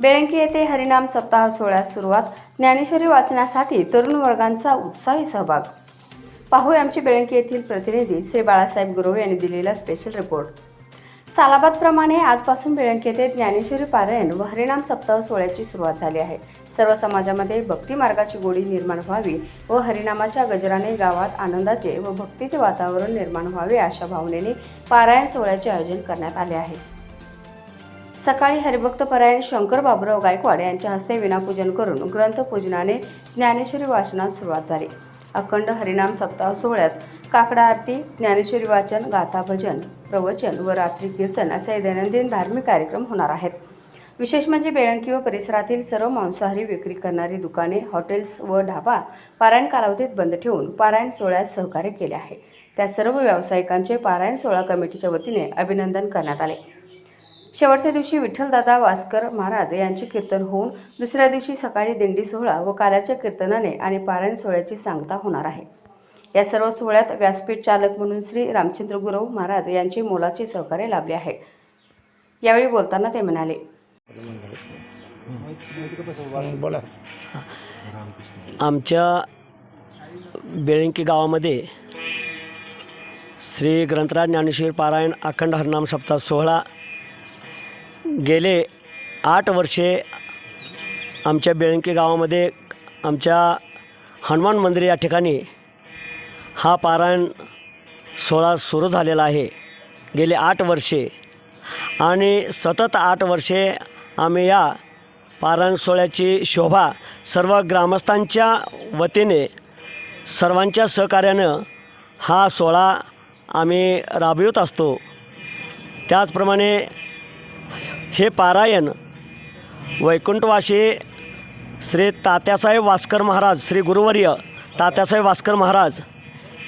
बेळंकी येथे हरिनाम सप्ताह सोहळ्यास सुरुवात. ज्ञानेश्वरी वाचनासाठी तरुण वर्गांचा उत्साही सहभाग. पाहूया आमचे बेळंकी येथील प्रतिनिधी श्री बाळासाहेब गुरव यांनी दिलेला स्पेशल रिपोर्ट सालाबादप्रमाणे आजपासून बेळंकी येथे ज्ञानेश्वरी पारायण व हरिनाम सप्ताह सोहळ्याची सुरुवात झाली आहे. सर्व समाजामध्ये भक्ती मार्गाची गोडी निर्माण व्हावी व हरिनामाच्या गजराने गावात आनंदाचे व भक्तीचे वातावरण निर्माण व्हावे अशा भावनेने पारायण सोहळ्याचे आयोजन करण्यात आले आहे. सकाळी हरिभक्त परायण शंकर बाबुराव गायकवाड यांच्या हस्ते विनापूजन करून ग्रंथपूजनाने ज्ञानेश्वरी वाचनास सुरुवात झाली. अखंड हरिनाम सप्ताह सोहळ्यात काकडा आरती ज्ञानेश्वरी वाचन गाथा भजन प्रवचन व रात्री कीर्तन असे दैनंदिन धार्मिक कार्यक्रम होणार आहेत. विशेष म्हणजे बेळंकी व परिसरातील सर्व मांसाहारी विक्री करणारी दुकाने हॉटेल्स व ढाबा पारायण कालावधीत बंद ठेवून पारायण सोहळ्यास सहकार्य केले आहे. त्या सर्व व्यावसायिकांचे पारायण सोहळा कमिटीच्या वतीने अभिनंदन करण्यात आले. शेवटच्या दिवशी विठ्ठलदादा वास्कर महाराज यांचे कीर्तन होऊन दुसऱ्या दिवशी सकाळी दिंडी सोहळा व काल्याच्या कीर्तनाने आणि पारायण सोहळ्याची सांगता होणार आहे. या सर्व सोहळ्यात व्यासपीठ चालक म्हणून श्री रामचंद्र गुरव महाराज यांचे मोलाचे सहकार्य लाभले आहे. यावेळी बोलताना ते म्हणाले बोला. आमच्या बेळंकी गावामध्ये श्री ग्रंथराज ज्ञानेश्वर पारायण अखंड हरनाम सप्ताह सोहळा गेले आठ वर्षे आमच्या बेळंकी गावामध्ये आमच्या हनुमान मंदिर या ठिकाणी हा पारायण सोहळा सुरू झालेला आहे. गेले आठ वर्षे आणि सतत आठ वर्षे आम्ही या पारायण सोहळ्याची शोभा सर्व ग्रामस्थांच्या वतीने सर्वांच्या सहकार्यानं हा सोहळा आम्ही राबवित असतो. त्याचप्रमाणे हे पारायण वैकुंठवासी श्री तात्यासाहेब वास्कर महाराज श्री गुरुवर्य तात्यासाहेब वास्कर महाराज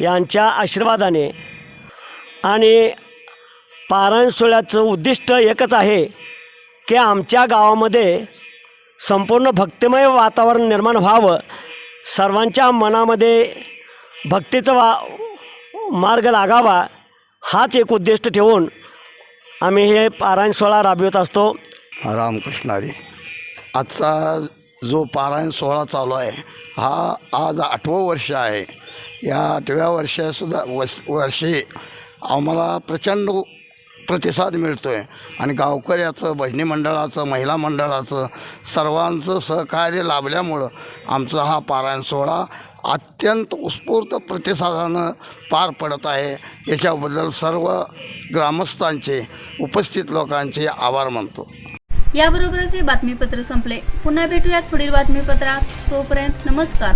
यांच्या आशीर्वादाने आणि पारायण सोहळ्याचं उद्दिष्ट एकच आहे की आमच्या गावामध्ये संपूर्ण भक्तिमय वातावरण निर्माण व्हावं. सर्वांच्या मनामध्ये भक्तीचा वा मार्ग लागावा हाच एक उद्दिष्ट ठेवून आम्ही हे पारायण सोहळा राबवित असतो. रामकृष्णारी. आजचा जो पारायण सोहळा चालू आहे हा आज आठवं वर्ष आहे. या आठव्या वर्षासुद्धा वस वर्षी आम्हाला प्रचंड प्रतिसाद मिळतो आहे आणि गावकऱ्याचं भजनी मंडळाचं महिला मंडळाचं सर्वांचं सहकार्य लाभल्यामुळं आमचा हा पारायण सोहळा अत्यंत उत्स्फूर्त प्रतिसादानं पार पडत आहे. याच्याबद्दल सर्व ग्रामस्थांचे उपस्थित लोकांचे आभार मानतो. याबरोबरच हे बातमीपत्र संपले. पुन्हा भेटूयात पुढील बातमीपत्रात. तोपर्यंत नमस्कार.